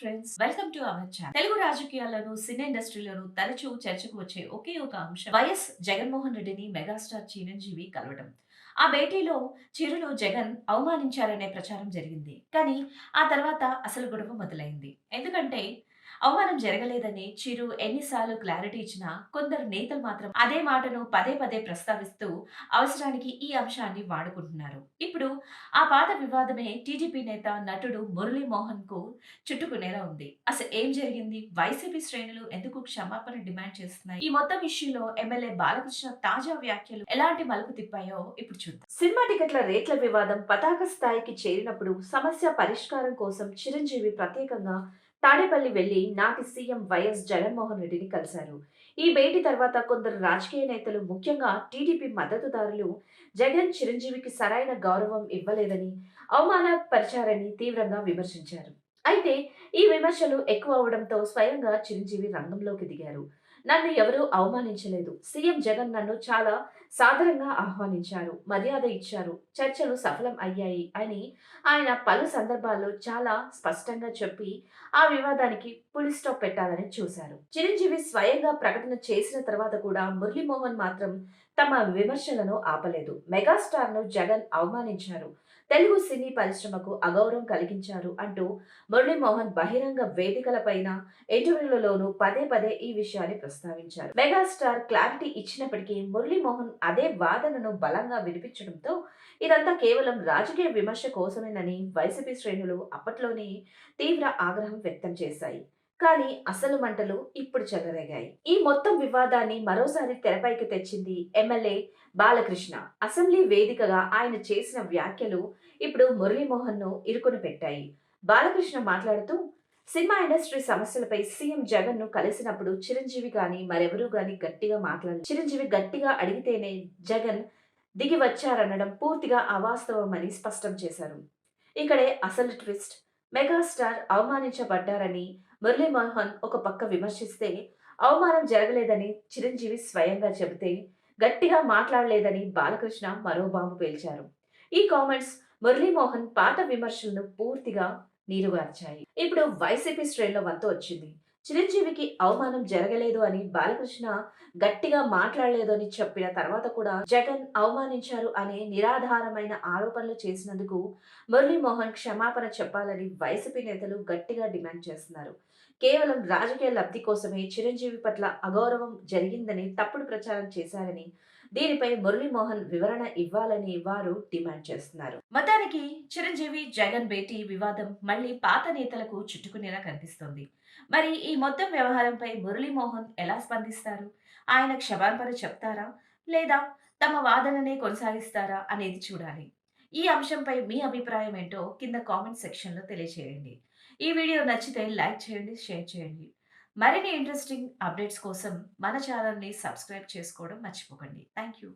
Friends welcome to our channel Telugu రాజకీయాలను సినీ ఇండస్ట్రీలను తరచూ చర్చకు వచ్చే ఒకే ఒక అంశం వైఎస్ జగన్మోహన్ రెడ్డిని మెగాస్టార్ చిరంజీవి కలవడం ఆ భేటీలో చిరును జగన్ అవమానించారనే ప్రచారం జరిగింది. కానీ ఆ తర్వాత అసలు గొడవ మొదలైంది. ఎందుకంటే అవమానం జరగలేదని చిరు ఎన్నిసార్లు క్లారిటీ ఇచ్చినా కొందరు నేతలు మాత్రం అదే మాటను పదే పదే ప్రస్తావిస్తూ అవసరానికి ఈ అంశాన్ని వాడుకుంటున్నారు. ఇప్పుడు ఆ పాత వివాదమే టీడీపీ నేత నటుడు మురళీమోహన్కు చుట్టుకునేలా ఉంది. అసలు ఏం జరిగింది? వైసీపీ శ్రేణులు ఎందుకు క్షమాపణ డిమాండ్ చేస్తున్నాయి? ఈ మొత్తం ఇష్యూలో ఎమ్మెల్యే బాలకృష్ణ తాజా వ్యాఖ్యలు ఎలాంటి మలుపు తిప్పాయో ఇప్పుడు చూద్దాం. సినిమా టికెట్ల రేట్ల వివాదం పతాక స్థాయికి చేరినప్పుడు సమస్య పరిష్కారం కోసం చిరంజీవి ప్రత్యేకంగా తాడేపల్లి వెళ్ళి నాటి సీఎం వైఎస్ జగన్మోహన్ రెడ్డిని కలిశారు. ఈ భేటీ తర్వాత కొందరు రాజకీయ నేతలు ముఖ్యంగా టీడీపీ మద్దతుదారులు జగన్ చిరంజీవికి సరైన గౌరవం ఇవ్వలేదని అవమానపరిచారని తీవ్రంగా విమర్శించారు. అయితే ఈ విమర్శలు ఎక్కువ అవడంతో స్వయంగా చిరంజీవి రంగంలోకి దిగారు. నన్ను ఎవరూ అవమానించలేదు. సీఎం జగన్ నన్ను చాలా సాధారణంగా ఆహ్వానించారు. మర్యాద ఇచ్చారు. చర్చలు సఫలం అయ్యాయి అని ఆయన పలు సందర్భాల్లో చాలా స్పష్టంగా చెప్పి ఆ వివాదానికి పులి స్టాప్ పెట్టాలని చూశారు. చిరంజీవి స్వయంగా ప్రకటన చేసిన తర్వాత కూడా మురళీమోహన్ మాత్రం తమ విమర్శలను ఆపలేదు. మెగాస్టార్ను జగన్ అవమానించారు. తెలుగు సినీ పరిశ్రమకు అగౌరవం కలిగించారు అంటూ మురళీమోహన్ బహిరంగ వేదికలపైన ఇంటర్వ్యూలలోనూ పదే పదే ఈ విషయాన్ని ప్రస్తావించారు. మెగాస్టార్ క్లారిటీ ఇచ్చినప్పటికీ మురళీమోహన్ అదే వాదనను బలంగా వినిపించడంతో ఇదంతా కేవలం రాజకీయ విమర్శ కోసమేనని వైసీపీ శ్రేణులు అప్పట్లోనే తీవ్ర ఆగ్రహం వ్యక్తం చేశాయి. కానీ అసలు మంటలు ఇప్పుడు చెలరేగాయి. ఈ మొత్తం వివాదాన్ని మరోసారి తెరపైకి తెచ్చింది ఎమ్మెల్యే బాలకృష్ణ. అసెంబ్లీ వేదికగా ఆయన చేసిన వ్యాఖ్యలు ఇప్పుడు మురళీమోహన్ను ఇరుకుని పెట్టాయి. బాలకృష్ణ మాట్లాడుతూ సినిమా ఇండస్ట్రీ సమస్యలపై సీఎం జగన్ను కలిసినప్పుడు చిరంజీవి గాని మరెవరూ గాని గట్టిగా మాట్లాడారు చిరంజీవి గట్టిగా అడిగితేనే జగన్ దిగి వచ్చారనడం పూర్తిగా అవాస్తవమని స్పష్టం చేశారు. ఇక్కడే అసలు ట్విస్ట్. మెగాస్టార్ అవమానించబడ్డారని మురళీమోహన్ ఒక పక్క విమర్శిస్తే అవమానం జరగలేదని చిరంజీవి స్వయంగా చెబితే గట్టిగా మాట్లాడలేదని బాలకృష్ణ మరో బాంబు పేల్చారు. ఈ కామెంట్స్ మురళీమోహన్ పాత విమర్శలను పూర్తిగా నీరుగార్చాయి. ఇప్పుడు వైసీపీ శ్రేణిలో వంతు వచ్చింది. చిరంజీవికి అవమానం జరగలేదు అని బాలకృష్ణ గట్టిగా మాట్లాడలేదు అని చెప్పిన తర్వాత కూడా జగన్ అవమానించారు అనే నిరాధారమైన ఆరోపణలు చేసినందుకు మురళీమోహన్ క్షమాపణ చెప్పాలని వైసీపీ నేతలు గట్టిగా డిమాండ్ చేస్తున్నారు. కేవలం రాజకీయ లబ్ధి కోసమే చిరంజీవి పట్ల అగౌరవం జరిగిందని తప్పుడు ప్రచారం చేశారని దీనిపై మురళీమోహన్ వివరణ ఇవ్వాలని వారు డిమాండ్ చేస్తున్నారు. మొత్తానికి చిరంజీవి జగన్ భేటీ వివాదం మళ్ళీ పాత నేతలకు చుట్టుకునేలా కనిపిస్తోంది. మరి ఈ మొత్తం వ్యవహారంపై మురళీమోహన్ ఎలా స్పందిస్తారు? ఆయన క్షమాపణ చెప్తారా? లేదా తమ వాదననే కొనసాగిస్తారా అనేది చూడాలి. ఈ అంశంపై మీ అభిప్రాయం ఏంటో కింద కామెంట్ సెక్షన్లో తెలియజేయండి ఈ వీడియో నచ్చితే లైక్ చేయండి షేర్ చేయండి. మరిన్ని ఇంట్రెస్టింగ్ అప్డేట్స్ కోసం మన ఛానల్ని సబ్స్క్రైబ్ చేసుకోవడం మర్చిపోకండి. Thank you